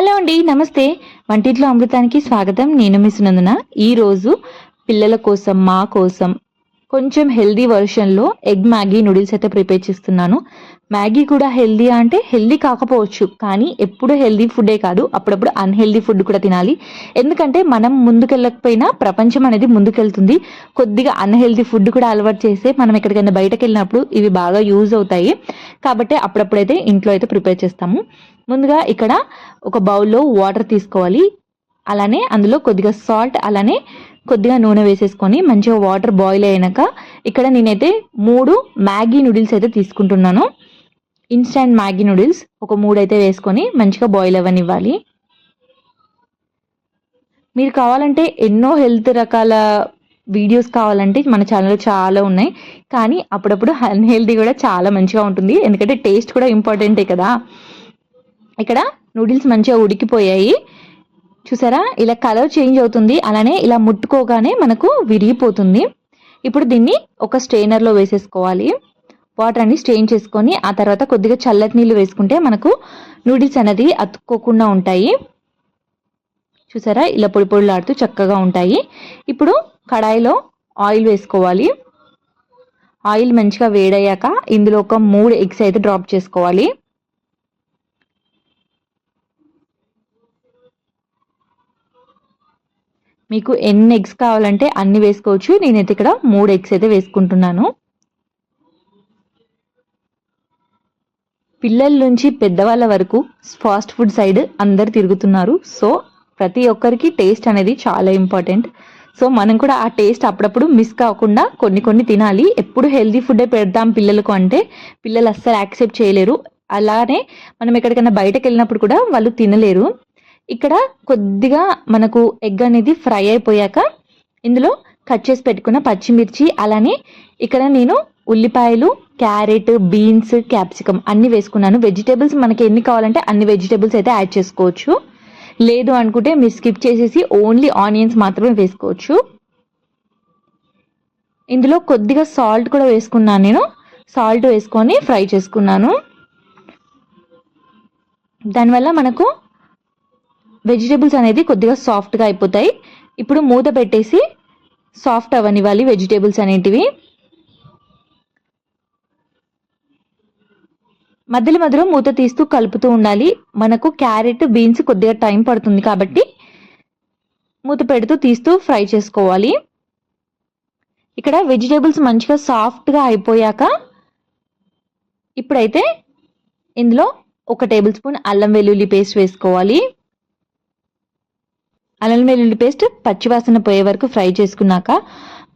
Hello అండి నమస్తే. వంటింట్లో అమృతానికి స్వాగతం. నేను మిస్ నందున ఈరోజు పిల్లల కోసం మా కోసం కొంచెం హెల్దీ వర్షన్లో ఎగ్ మ్యాగీ నూడిల్స్ అయితే ప్రిపేర్ చేస్తున్నాను. మ్యాగీ కూడా హెల్దీ అంటే హెల్దీ కాకపోవచ్చు కానీ ఎప్పుడు హెల్దీ ఫుడ్డే కాదు. అప్పుడప్పుడు అన్హెల్దీ ఫుడ్ కూడా తినాలి. ఎందుకంటే మనం ముందుకెళ్ళకపోయినా ప్రపంచం అనేది ముందుకెళ్తుంది. కొద్దిగా అన్హెల్దీ ఫుడ్ కూడా అలవాటు చేస్తే మనం ఎక్కడికైనా బయటకు వెళ్ళినప్పుడు ఇవి బాగా యూజ్ అవుతాయి. కాబట్టి అప్పుడప్పుడైతే ఇంట్లో అయితే ప్రిపేర్ చేస్తాము. ముందుగా ఇక్కడ ఒక బౌల్లో వాటర్ తీసుకోవాలి. అలానే అందులో కొద్దిగా సాల్ట్ అలానే కొద్దిగా నూనె వేసేసుకొని మంచిగా వాటర్ బాయిల్ అయినాక ఇక్కడ నేనైతే మూడు మ్యాగీ నూడిల్స్ అయితే తీసుకుంటున్నాను. ఇన్స్టంట్ మ్యాగీ నూడిల్స్ ఒక మూడు అయితే వేసుకొని మంచిగా బాయిల్ అవ్వనివ్వాలి. మీరు కావాలంటే ఎన్నో హెల్త్ రకాల వీడియోస్ కావాలంటే మన ఛానల్లో చాలా ఉన్నాయి. కానీ అప్పుడప్పుడు అన్హెల్దీ కూడా చాలా మంచిగా ఉంటుంది. ఎందుకంటే టేస్ట్ కూడా ఇంపార్టెంటే కదా. ఇక్కడ నూడిల్స్ మంచిగా ఉడికిపోయాయి. చూసారా? ఇలా కలర్ చేంజ్ అవుతుంది. అలానే ఇలా ముట్టుకోగానే మనకు విరిగిపోతుంది. ఇప్పుడు దీన్ని ఒక స్ట్రెయినర్లో వేసేసుకోవాలి. వాటర్ అన్ని స్ట్రెయిన్ చేసుకొని ఆ తర్వాత కొద్దిగా చల్లటి నీళ్ళు వేసుకుంటే మనకు నూడిల్స్ అనేది అతుక్కోకుండా ఉంటాయి. చూసారా? ఇలా పొడి పొడిలాడుతూ చక్కగా ఉంటాయి. ఇప్పుడు కడాయిలో ఆయిల్ వేసుకోవాలి. ఆయిల్ మంచిగా వేడయ్యాక ఇందులో ఒక మూడు ఎగ్స్ అయితే డ్రాప్ చేసుకోవాలి. మీకు ఎన్ని ఎగ్స్ కావాలంటే అన్ని వేసుకోవచ్చు. నేనైతే ఇక్కడ మూడు ఎగ్స్ అయితే వేసుకుంటున్నాను. పిల్లల నుంచి పెద్దవాళ్ళ వరకు ఫాస్ట్ ఫుడ్ సైడ్ అందరు తిరుగుతున్నారు. సో ప్రతి ఒక్కరికి టేస్ట్ అనేది చాలా ఇంపార్టెంట్ సో మనం కూడా ఆ టేస్ట్ అప్పుడప్పుడు మిస్ కాకుండా కొన్ని కొన్ని తినాలి. ఎప్పుడు హెల్దీ ఫుడ్డే పెడదాం పిల్లలకు అంటే పిల్లలు అస్సలు యాక్సెప్ట్ చేయలేరు. అలానే మనం ఎక్కడికైనా బయటకు వెళ్ళినప్పుడు కూడా వాళ్ళు తినలేరు. ఇక్కడ కొద్దిగా మనకు ఎగ్ అనేది ఫ్రై అయిపోయాక ఇందులో కట్ చేసి పెట్టుకున్న పచ్చిమిర్చి అలానే ఇక్కడ నేను ఉల్లిపాయలు క్యారెట్ బీన్స్ క్యాప్సికమ్ అన్ని వేసుకున్నాను. వెజిటేబుల్స్ మనకి ఎన్ని కావాలంటే అన్ని వెజిటేబుల్స్ అయితే యాడ్ చేసుకోవచ్చు. లేదు అనుకుంటే మీరు స్కిప్ చేసేసి ఓన్లీ ఆనియన్స్ మాత్రమే వేసుకోవచ్చు. ఇందులో కొద్దిగా సాల్ట్ కూడా వేసుకున్నాను నేను. సాల్ట్ వేసుకొని ఫ్రై చేసుకున్నాను. దానివల్ల మనకు వెజిటేబుల్స్ అనేది కొద్దిగా సాఫ్ట్గా అయిపోతాయి. ఇప్పుడు మూత పెట్టేసి సాఫ్ట్ అవనివ్వాలి వెజిటేబుల్స్ అనేటివి. మధ్యలో మధ్యలో మూత తీస్తూ కలుపుతూ ఉండాలి. మనకు క్యారెట్ బీన్స్ కొద్దిగా టైం పడుతుంది కాబట్టి మూత పెడుతూ తీస్తూ ఫ్రై చేసుకోవాలి. ఇక్కడ వెజిటేబుల్స్ మంచిగా సాఫ్ట్గా అయిపోయాక ఇప్పుడైతే ఇందులో ఒక టేబుల్ స్పూన్ అల్లం వెల్లుల్లి పేస్ట్ వేసుకోవాలి. అల్లం వెల్లుల్లి పేస్ట్ పచ్చివాసన పోయే వరకు ఫ్రై చేసుకున్నాక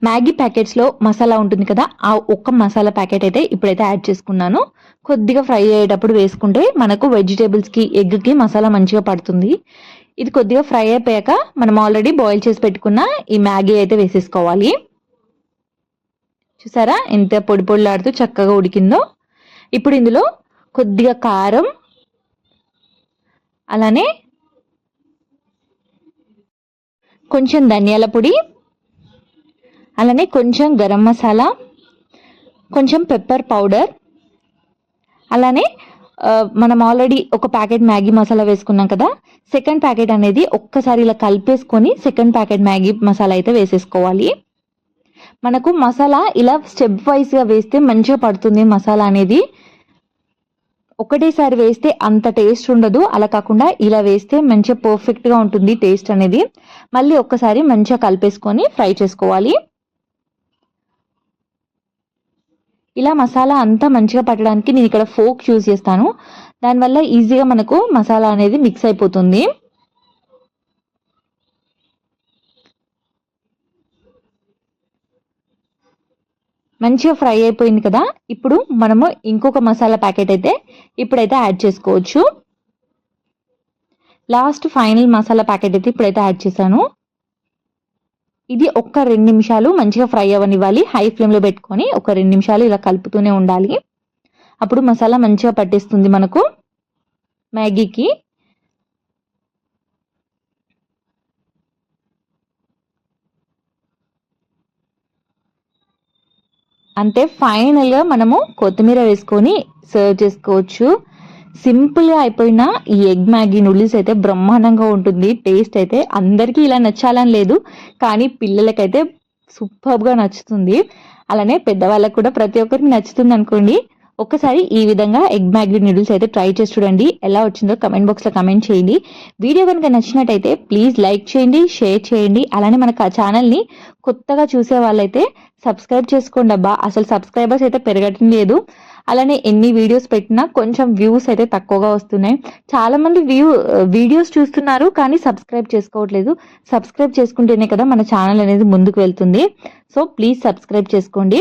మ్యాగీ ప్యాకెట్స్లో మసాలా ఉంటుంది కదా ఆ ఒక్క మసాలా ప్యాకెట్ అయితే ఇప్పుడైతే యాడ్ చేసుకున్నాను. కొద్దిగా ఫ్రై అయ్యేటప్పుడు వేసుకుంటే మనకు వెజిటేబుల్స్కి ఎగ్కి మసాలా మంచిగా పడుతుంది. ఇది కొద్దిగా ఫ్రై అయిపోయాక మనం ఆల్రెడీ బాయిల్ చేసి పెట్టుకున్న ఈ మ్యాగీ అయితే వేసేసుకోవాలి. చూసారా ఎంత పొడి పొడిలాడుతూ చక్కగా ఉడికిందో? ఇప్పుడు ఇందులో కొద్దిగా కారం అలానే కొంచెం ధనియాల పొడి అలానే కొంచెం గరం మసాలా కొంచెం పెప్పర్ పౌడర్ అలానే మనం ఆల్రెడీ ఒక ప్యాకెట్ మ్యాగీ మసాలా వేసుకున్నాం కదా సెకండ్ ప్యాకెట్ అనేది ఒక్కసారి ఇలా కలిపేసుకొని సెకండ్ ప్యాకెట్ మ్యాగీ మసాలా అయితే వేసేసుకోవాలి. మనకు మసాలా ఇలా స్టెప్ వైజ్గా వేస్తే మంచిగా పడుతుంది మసాలా అనేది. ఒకటేసారి వేస్తే అంత టేస్ట్ ఉండదు. అలా కాకుండా ఇలా వేస్తే మంచిగా పర్ఫెక్ట్గా ఉంటుంది టేస్ట్ అనేది. మళ్ళీ ఒక్కసారి మంచిగా కలిపేసుకొని ఫ్రై చేసుకోవాలి. ఇలా మసాలా అంతా మంచిగా పట్టడానికి నేను ఇక్కడ ఫోక్ యూజ్ చేస్తాను. దానివల్ల ఈజీగా మనకు మసాలా అనేది మిక్స్ అయిపోతుంది. మంచిగా ఫ్రై అయిపోయింది కదా? ఇప్పుడు మనము ఇంకొక మసాలా ప్యాకెట్ అయితే ఇప్పుడైతే యాడ్ చేసుకోవచ్చు. లాస్ట్ ఫైనల్ మసాలా ప్యాకెట్ అయితే ఇప్పుడైతే యాడ్ చేశాను. ఇది ఒక్క రెండు నిమిషాలు మంచిగా ఫ్రై అవ్వనివ్వాలి. హై ఫ్లేమ్లో పెట్టుకొని ఒక రెండు నిమిషాలు ఇలా కలుపుతూనే ఉండాలి. అప్పుడు మసాలా మంచిగా పట్టేస్తుంది మనకు. మ్యాగీకి అంతే ఫైనల్గా మనము కొత్తిమీర వేసుకొని సర్వ్ చేసుకోవచ్చు. సింపుల్గా అయిపోయిన ఈ ఎగ్ మ్యాగీ నూడిల్స్ అయితే బ్రహ్మాండంగా ఉంటుంది. టేస్ట్ అయితే అందరికీ ఇలా నచ్చాలని లేదు. కానీ పిల్లలకైతే సూపర్గా నచ్చుతుంది. అలానే పెద్దవాళ్ళకు కూడా ప్రతి ఒక్కరికి నచ్చుతుంది అనుకోండి. ఒక్కసారి ఈ విధంగా ఎగ్ మ్యాగీ నూడిల్స్ అయితే ట్రై చేసి చూడండి. ఎలా వచ్చిందో కమెంట్ బాక్స్లో కమెంట్ చేయండి. వీడియో కనుక నచ్చినట్టయితే ప్లీజ్ లైక్ చేయండి షేర్ చేయండి. అలానే మనకు ఆ ఛానల్ని కొత్తగా చూసే వాళ్ళైతే సబ్స్క్రైబ్ చేసుకోండి అబ్బా. అసలు సబ్స్క్రైబర్స్ అయితే పెరగటం లేదు. అలానే ఎన్ని వీడియోస్ పెట్టినా కొంచెం వ్యూస్ అయితే తక్కువగా వస్తున్నాయి. చాలా మంది వ్యూ వీడియోస్ చూస్తున్నారు కానీ సబ్స్క్రైబ్ చేసుకోవట్లేదు. సబ్స్క్రైబ్ చేసుకుంటేనే కదా మన ఛానల్ అనేది ముందుకు వెళ్తుంది. సో ప్లీజ్ సబ్స్క్రైబ్ చేసుకోండి.